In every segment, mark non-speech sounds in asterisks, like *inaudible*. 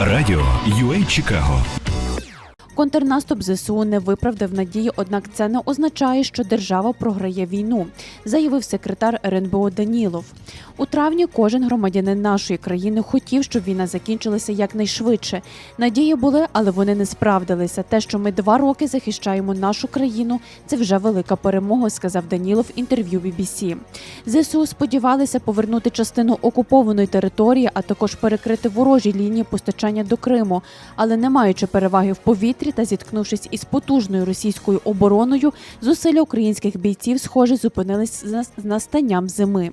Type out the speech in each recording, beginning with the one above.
Радіо UA Чикаго Контрнаступ ЗСУ не виправдав надії, однак це не означає, що держава програє війну, заявив секретар РНБО Данілов. У травні кожен громадянин нашої країни хотів, щоб війна закінчилася якнайшвидше. Надії були, але вони не справдилися. Те, що ми два роки захищаємо нашу країну, це вже велика перемога, сказав Данілов в інтерв'ю BBC. ЗСУ сподівалися повернути частину окупованої території, а також перекрити ворожі лінії постачання до Криму, але не маючи переваги в повітрі та зіткнувшись із потужною російською обороною, зусилля українських бійців, схоже, зупинились з настанням зими.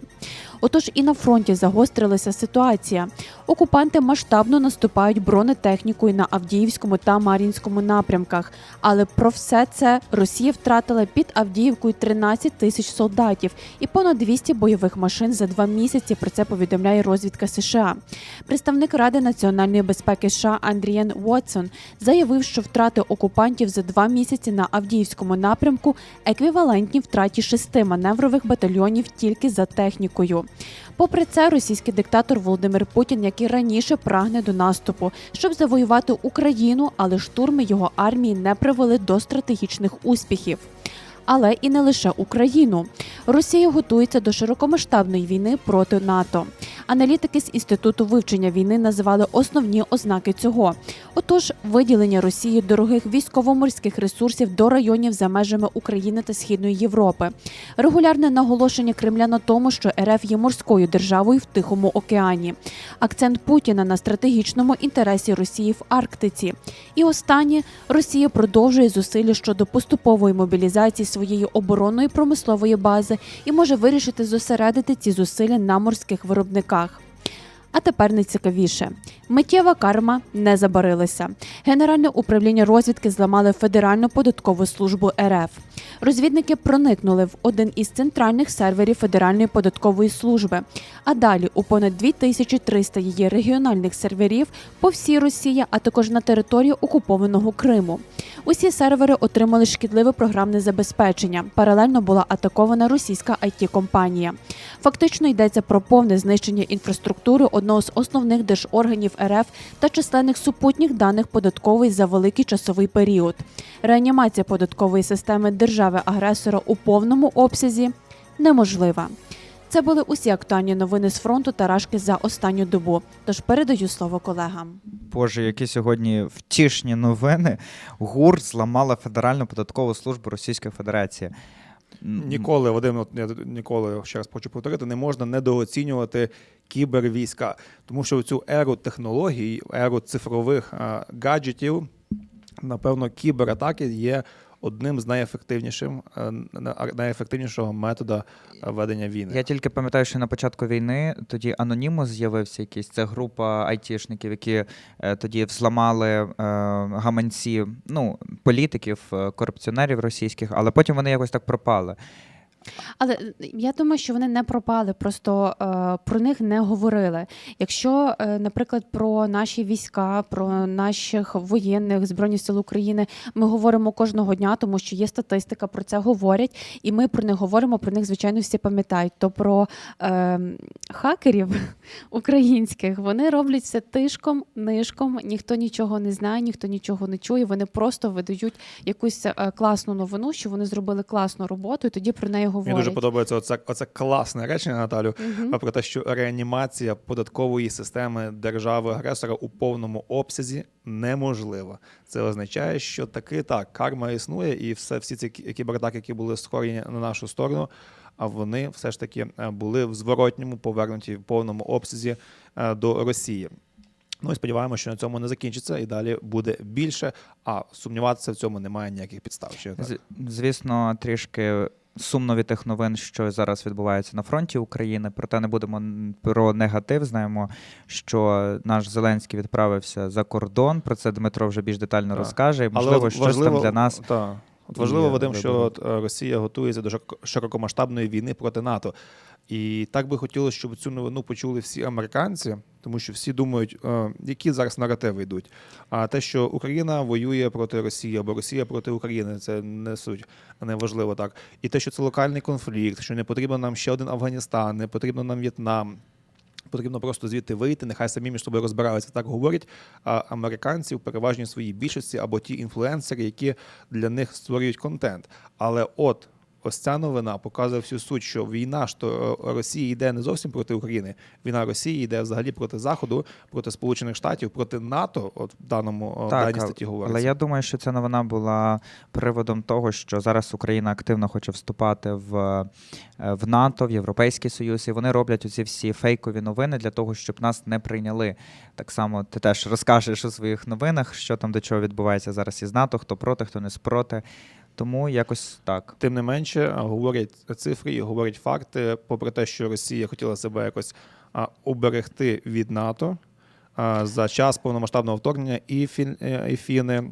Отож і на фронті загострилася ситуація. Окупанти масштабно наступають бронетехнікою на Авдіївському та Мар'їнському напрямках. Але про все це Росія втратила під Авдіївкою 13 тисяч солдатів і понад 200 бойових машин за два місяці. Про це повідомляє розвідка США. Представник Ради національної безпеки США Андрієн Уотсон заявив, що втрати окупантів за два місяці на Авдіївському напрямку еквівалентні втраті шести маневрових батальйонів тільки за технікою. Попри це, російський диктатор Володимир Путін, який раніше прагне до наступу, щоб завоювати Україну, але штурми його армії не привели до стратегічних успіхів. Але і не лише Україну. Росія готується до широкомасштабної війни проти НАТО. Аналітики з інституту вивчення війни називали основні ознаки цього. Отож, виділення Росії дорогих військово-морських ресурсів до районів за межами України та Східної Європи, регулярне наголошення Кремля на тому, що РФ є морською державою в Тихому океані, акцент Путіна на стратегічному інтересі Росії в Арктиці. І останнє Росія продовжує зусилля щодо поступової мобілізації своєї оборонної промислової бази і може вирішити зосередити ці зусилля на морських виробниках. А тепер найцікавіше. Миттєва карма не забарилася. Генеральне управління розвідки зламали Федеральну податкову службу РФ. Розвідники проникнули в один із центральних серверів Федеральної податкової служби. А далі у понад 2300 її регіональних серверів по всій Росії, а також на території окупованого Криму. Усі сервери отримали шкідливе програмне забезпечення. Паралельно була атакована російська it компанія Фактично йдеться про повне знищення інфраструктури одного з основних держорганів РФ та численних супутніх даних податкової за великий часовий період. Реанімація податкової системи держави-агресора у повному обсязі неможлива. Це були усі актуальні новини з фронту та рашки за останню добу. Тож передаю слово колегам. Боже, які сьогодні втішні новини. ГУР зламала Федеральну податкову службу Російської Федерації. Ніколи, Вадим, от я ніколи ще раз хочу повторити, не можна недооцінювати кібервійська, тому що в цю еру технологій, еру цифрових а, гаджетів, напевно, кібератаки є одним з найефективнішим, е, на- найефективнішого методу ведення війни. Я тільки пам'ятаю, що на початку війни тоді анонімус з'явився якийсь. Це група айтішників, які е, тоді взламали е, гаманці ну, політиків, корупціонерів російських, але потім вони якось так пропали. Але е, я думаю, що вони не пропали, просто е, про них не говорили. Якщо, е, наприклад, про наші війська, про наших воєнних збройних сил України ми говоримо кожного дня, тому що є статистика, про це говорять, і ми про них говоримо. Про них звичайно всі пам'ятають. То про е, хакерів *laughs* українських вони роблять все тишком, нишком, ніхто нічого не знає, ніхто нічого не чує. Вони просто видають якусь е, класну новину, що вони зробили класну роботу, і тоді про неї говорять. Мені дуже подобається оце, оце класне речення, Наталю, Мгм. про те, що реанімація податкової системи держави-агресора у повному обсязі неможлива. Це означає, що таки так, карма існує, і все, всі ці кі- кібератаки, які були скорені на нашу сторону, а вони все ж таки е, були в зворотньому повернуті в повному обсязі е, до Росії. Ну і сподіваємося, що на цьому не закінчиться і далі буде більше. А сумніватися в цьому немає ніяких підстав. Ще так. Звісно, трішки сумно від тих новин, що зараз відбувається на фронті України. Проте не будемо про негатив. Знаємо, що наш Зеленський відправився за кордон. Про це Дмитро вже більш детально Так. розкаже. І, можливо, от щось там для нас. Та. От важливо, Вадим, що е, Росія готується до широко- широкомасштабної війни проти НАТО. І так би хотілося, щоб цю новину почули всі американці, тому що всі думають, е, які зараз наративи йдуть. А те, що Україна воює проти Росії або Росія проти України, це не суть, не важливо так. І те, що це локальний конфлікт, що не потрібно нам ще один Афганістан, не потрібно нам В'єтнам. Потрібно просто звідти вийти, нехай самі між собою розбираються. Так говорять а американці в переважній своїй більшості або ті інфлюенсери, які для них створюють контент. Але от ось ця новина показує всю суть, що війна то е, Росії йде не зовсім проти України. Війна Росії йде взагалі проти Заходу, проти Сполучених Штатів, проти НАТО. От в даному о, в даній статті говориться. але я думаю, що ця новина була приводом того, що зараз Україна активно хоче вступати в, е, в НАТО, в Європейський Союз, і вони роблять оці всі фейкові новини для того, щоб нас не прийняли. Так само ти теж розкажеш у своїх новинах, що там до чого відбувається зараз із НАТО, хто проти, хто не спроти. Тому якось так. Тим не менше, говорять цифри і говорять факти, попри те, що Росія хотіла себе якось оберегти від НАТО за час повномасштабного вторгнення, і, фін, е, і фіни,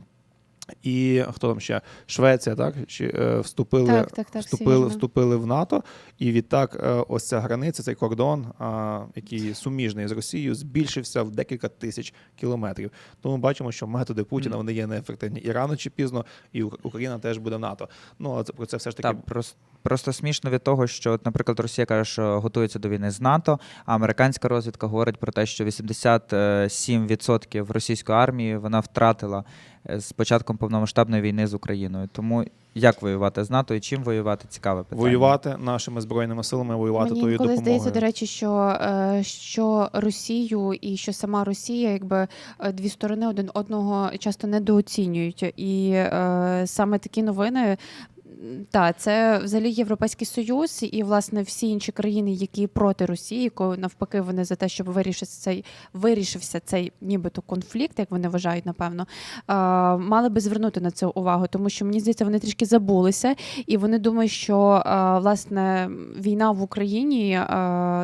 і хто там ще Швеція, так чи е, вступили, Так, так, так, вступили, вступили в НАТО, і відтак е, ось ця границя, цей кордон, а, який суміжний з Росією, збільшився в декілька тисяч кілометрів. Тому ми бачимо, що методи Путіна вони є неефективні. І рано чи пізно, і Україна теж буде в НАТО. Ну це про це все ж таки Так, просто, просто смішно від того, що, от, наприклад, Росія каже, що готується до війни з НАТО, а американська розвідка говорить про те, що 87% російської армії вона втратила е, з початком повномасштабної війни з Україною. Тому як воювати з НАТО і чим воювати цікаве питання. воювати нашими збройними силами, воювати Мені тою допомогою. здається, до речі, що, е, що Росію і що сама Росія, якби е, дві сторони один одного часто недооцінюють. І е, саме такі новини. Так, це взагалі Європейський Союз і власне всі інші країни, які проти Росії, ко навпаки, вони за те, щоб вирішився цей вирішився цей нібито конфлікт, як вони вважають, напевно, мали би звернути на це увагу, тому що мені здається, вони трішки забулися, і вони думають, що власне війна в Україні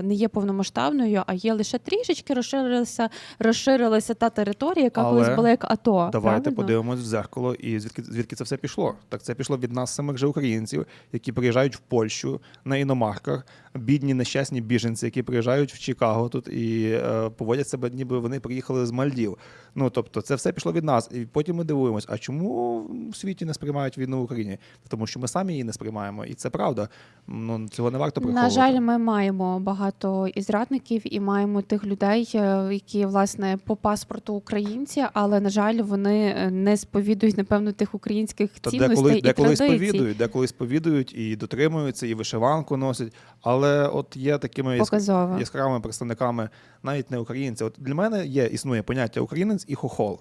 не є повномасштабною, а є лише трішечки розширилася, розширилася та територія, яка Але колись була як АТО. Давайте правильно? подивимось в зеркало, і звідки звідки це все пішло. Так це пішло від нас самих українців, які приїжджають в Польщу на іномарках, бідні нещасні біженці, які приїжджають в Чикаго тут і е, поводять себе, ніби вони приїхали з Мальдів. Ну тобто, це все пішло від нас. І потім ми дивуємось, а чому в світі не сприймають війну в Україні? Тому що ми самі її не сприймаємо, і це правда. Ну цього не варто На жаль, ми маємо багато і зрадників, і маємо тих людей, е, які власне по паспорту українці, але на жаль, вони е, не сповідують напевно тих українських цінностей деколи, і деколи традицій. сповідують, деколи сповідують і дотримуються, і вишиванку носять. Але от є такими Показово. яскравими представниками навіть не українці. От для мене є існує поняття українець і хохол.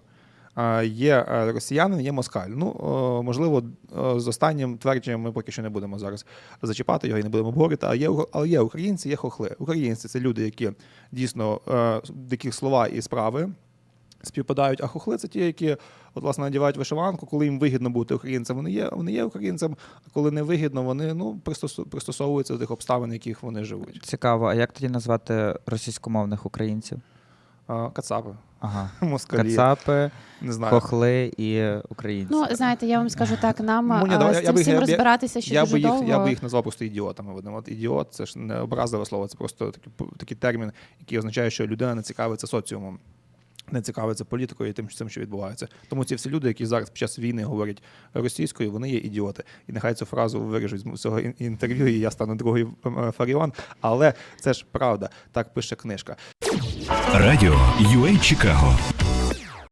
Є е, росіянин, є москаль. Ну, можливо, з останнім твердженням ми поки що не будемо зараз зачіпати його і не будемо обговорити. А є, але є українці, є хохли. Українці це люди, які дійсно е, яких слова і справи співпадають. А хохли це ті, які от, власне надівають вишиванку, коли їм вигідно бути українцем. Вони є, вони є українцем, а коли не вигідно, вони ну пристосовуються до тих обставин, в яких вони живуть. Цікаво, а як тоді назвати російськомовних українців? А, Кацапи, Ага. *laughs* москалі, Кацапи, не знаю. хохли і українці. Ну знаєте, я вам скажу так, нам Ну, ні, а, давай, з я цим би- всім я розбиратися ще я дуже би їх, довго. я би їх назвав просто ідіотами. Видно. От ідіот це ж не образливе слово, це просто такий, такий термін, який означає, що людина не цікавиться соціумом. Не цікавиться політикою і тим, цим, що відбувається. Тому ці всі люди, які зараз під час війни говорять російською, вони є ідіоти. І нехай цю фразу виріжуть з цього інтерв'ю, і я стану другий ем, Фаріон. Але це ж правда, так пише книжка. Радіо UA Чикаго